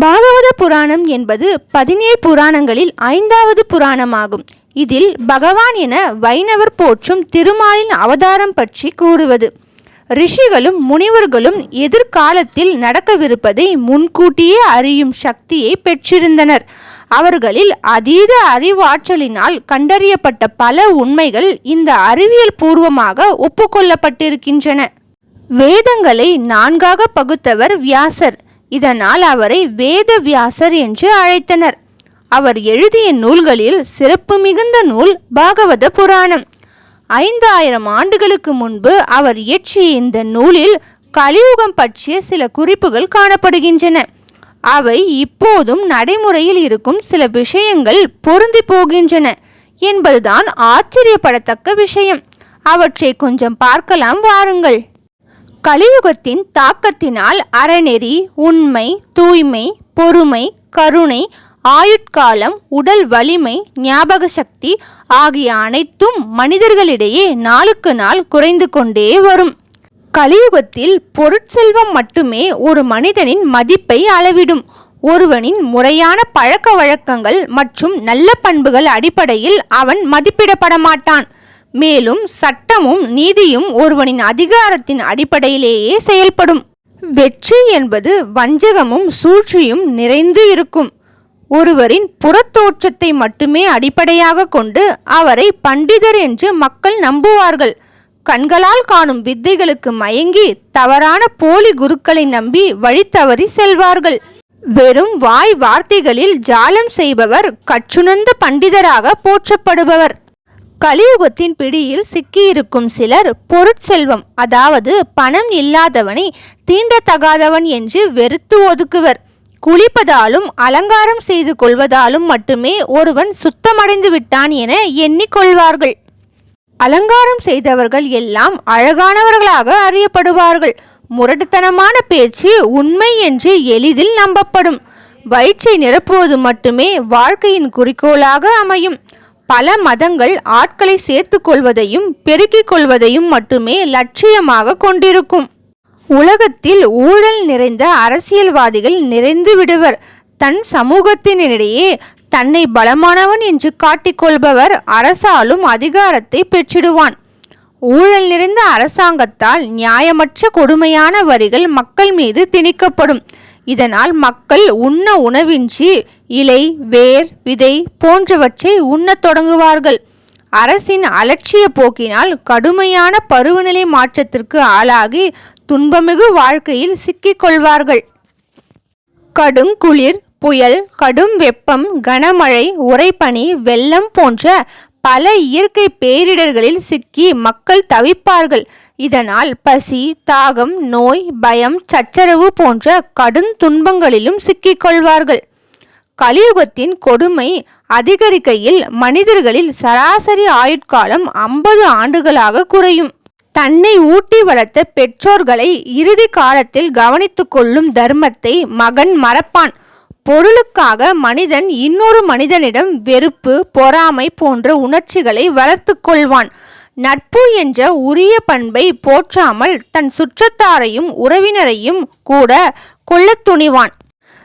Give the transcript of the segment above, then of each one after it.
பாகவத புராணம் என்பது பதினேழு புராணங்களில் ஐந்தாவது புராணமாகும். இதில் பகவான் என வைணவர் போற்றும் திருமாலின் அவதாரம் பற்றி கூறுவது. ரிஷிகளும் முனிவர்களும் எதிர்காலத்தில் நடக்கவிருப்பதை முன்கூட்டியே அறியும் சக்தியை பெற்றிருந்தனர். அவர்களில் அதீத அறிவாற்றலினால் கண்டறியப்பட்ட பல உண்மைகள் இந்த அறிவியல் பூர்வமாக ஒப்புக்கொள்ளப்பட்டிருக்கின்றன. வேதங்களை நான்காக பகுத்தவர் வியாசர். இதனால் அவரை வேதவியாசர் என்று அழைத்தனர். அவர் எழுதிய நூல்களில் சிறப்பு மிகுந்த நூல் பாகவத புராணம். ஐந்தாயிரம் ஆண்டுகளுக்கு முன்பு அவர் இயற்றிய இந்த நூலில் கலியுகம் பற்றிய சில குறிப்புகள் காணப்படுகின்றன. அவை இப்போதும் நடைமுறையில் இருக்கும் சில விஷயங்கள் பொருந்தி போகின்றன என்பதுதான் ஆச்சரியப்படத்தக்க விஷயம். அவற்றை கொஞ்சம் பார்க்கலாம் வாருங்கள். கலியுகத்தின் தாக்கத்தினால் அறநெறி உண்மை தூய்மை பொறுமை கருணை ஆயுட்காலம் உடல் வலிமை ஞாபக சக்தி ஆகிய அனைத்தும் மனிதர்களிடையே நாளுக்கு நாள் குறைந்து கொண்டே வரும். கலியுகத்தில் பொருட்செல்வம் மட்டுமே ஒரு மனிதனின் மதிப்பை அளவிடும். ஒருவனின் முறையான பழக்க வழக்கங்கள் மற்றும் நல்ல பண்புகள் அடிப்படையில் அவன் மதிப்பிடப்பட மாட்டான் மேலும் சட்டமும் நீதியும் ஒருவனின் அதிகாரத்தின் அடிப்படையிலேயே செயல்படும். வெற்றி என்பது வஞ்சகமும் சூழ்ச்சியும் நிறைந்து இருக்கும். ஒருவரின் புறத்தோற்றத்தை மட்டுமே அடிப்படையாக கொண்டு அவரை பண்டிதர் என்று மக்கள் நம்புவார்கள். கண்களால் காணும் வித்தைகளுக்கு மயங்கி தவறான போலி குருக்களை நம்பி வழித்தவறி செல்வார்கள். வெறும் வாய் வார்த்தைகளில் ஜாலம் செய்பவர் கற்றுணர்ந்த பண்டிதராக போற்றப்படுபவர். கலியுகத்தின் பிடியில் சிக்கியிருக்கும் சிலர் பொருட்செல்வம் அதாவது பணம் இல்லாதவனை தீண்டத்தகாதவன் என்று வெறுத்து ஒதுக்குவர். குளிப்பதாலும் அலங்காரம் செய்து கொள்வதாலும் மட்டுமே ஒருவன் சுத்தமடைந்து விட்டான் என எண்ணிக்கொள்வார்கள். அலங்காரம் செய்தவர்கள் எல்லாம் அழகானவர்களாக அறியப்படுவார்கள். முரட்டுத்தனமான பேச்சு உண்மை என்று எளிதில் நம்பப்படும். வயிற்றை நிரப்புவது மட்டுமே வாழ்க்கையின் குறிக்கோளாக அமையும். பல மதங்கள் ஆட்களை சேர்த்து கொள்வதையும் பெருக்கிக் கொள்வதையும் மட்டுமே லட்சியமாக கொண்டிருக்கும். உலகத்தில் ஊழல் நிறைந்த அரசியல்வாதிகள் நிறைந்து விடுவர். தன் சமூகத்தினரிடையே தன்னை பலமானவன் என்று காட்டிக்கொள்பவர் அரசாலும் அதிகாரத்தை பெற்றிடுவான். ஊழல் நிறைந்த அரசாங்கத்தால் நியாயமற்ற கொடுமையான வரிகள் மக்கள் மீது திணிக்கப்படும். இதனால் மக்கள் உண்ண உணவின்றி இலை வேர் விதை போன்றவற்றை உண்ணத் தொடங்குவார்கள். அரசின் அலட்சிய போக்கினால் கடுமையான பருவநிலை மாற்றத்திற்கு ஆளாகி துன்பமிகு வாழ்க்கையில் சிக்கிக்கொள்வார்கள் கடுங்குளிர் புயல் கடும் வெப்பம் கனமழை உறைபனி வெள்ளம் போன்ற பல இயற்கை பேரிடர்களில் சிக்கி மக்கள் தவிப்பார்கள். இதனால் பசி தாகம் நோய் பயம் சச்சரவு போன்ற கடும் துன்பங்களிலும் சிக்கிக்கொள்வார்கள். கலியுகத்தின் கொடுமை அதிகரிக்கையில் மனிதர்களில் சராசரி ஆயுட்காலம் ஐம்பது ஆண்டுகளாக குறையும். தன்னை ஊட்டி வளர்த்த பெற்றோர்களை இறுதி காலத்தில் கவனித்து கொள்ளும் தர்மத்தை மகன் மறப்பான். பொருளுக்காக மனிதன் இன்னொரு மனிதனிடம் வெறுப்பு பொறாமை போன்ற உணர்ச்சிகளை வளர்த்து கொள்வான். நட்பு என்ற உரிய பண்பை போற்றாமல் தன் சுற்றத்தாரையும் உறவினரையும் கூட கொள்ளத் துணிவான்.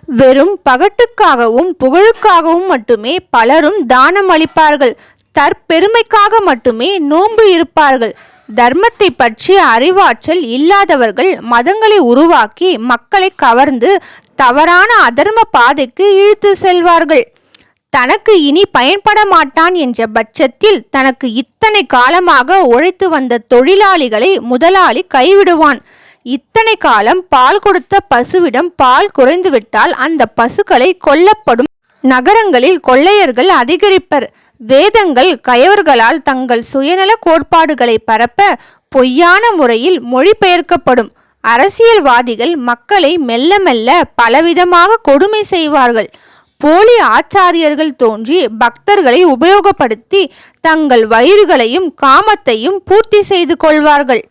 வெறும் பகட்டுக்காகவும் புகழுக்காகவும் மட்டுமே பலரும் தானம் அளிப்பார்கள். தற்பெருமைக்காக மட்டுமே நோன்பு இருப்பார்கள். தர்மத்தை பற்றிய அறிவாற்றல் இல்லாதவர்கள் மதங்களை உருவாக்கி மக்களை கவர்ந்து தவறான அதர்ம பாதைக்கு இழுத்து செல்வார்கள். தனக்கு இனி பயன்பட மாட்டான் என்ற பட்சத்தில் தனக்கு இத்தனை காலமாக உழைத்து வந்த தொழிலாளிகளை முதலாளி கைவிடுவான். இத்தனை காலம் பால் கொடுத்த பசுவிடம் பால் குறைந்துவிட்டால் அந்த பசுக்களை கொல்லப்படும். நகரங்களில் கொள்ளையர்கள் அதிகரிப்பர். வேதங்கள் கயவர்களால் தங்கள் சுயநல கோட்பாடுகளை பரப்ப பொய்யான முறையில் மொழிபெயர்க்கப்படும். அரசியல்வாதிகள் மக்களை மெல்ல மெல்ல பலவிதமாக கொடுமை செய்வார்கள். போலி ஆச்சாரியர்கள் தோன்றி பக்தர்களை உபயோகப்படுத்தி தங்கள் வயிறுகளையும் காமத்தையும் பூர்த்தி செய்து கொள்வார்கள்.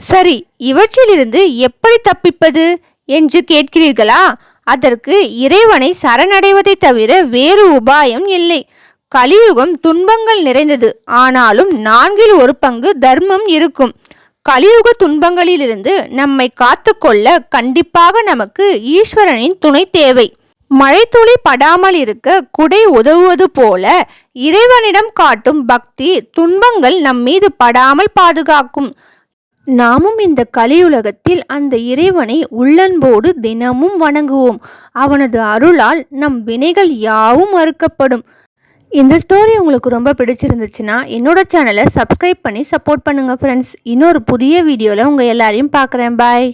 சரி இவற்றிலிருந்து எப்படி தப்பிப்பது என்று கேட்கிறீர்களா? அதற்கு இறைவனை சரணடைவதை தவிர வேறு உபாயம் இல்லை. கலியுகம் துன்பங்கள் நிறைந்தது. ஆனாலும் நான்கில் ஒரு பங்கு தர்மம் இருக்கும். கலியுக துன்பங்களிலிருந்து நம்மை காத்துக்கொள்ள கண்டிப்பாக நமக்கு ஈஸ்வரனின் துணை தேவை. மழைத்துளி படாமல் இருக்க குடை உதவுவது போல இறைவனிடம் காட்டும் பக்தி துன்பங்கள் நம் மீது படாமல் பாதுகாக்கும். நாமும் இந்த கலியுலகத்தில் அந்த இறைவனை உள்ளன்போடு தினமும் வணங்குவோம். அவனது அருளால் நம் வினைகள் யாவும் அறுக்கப்படும் இந்த ஸ்டோரி உங்களுக்கு ரொம்ப பிடிச்சிருந்துச்சுன்னா என்னோட சேனலை சப்ஸ்கிரைப் பண்ணி சப்போர்ட் பண்ணுங்கள் ஃப்ரெண்ட்ஸ் இன்னொரு புதிய வீடியோவில் உங்கள் எல்லாரையும் பார்க்குறேன். பாய்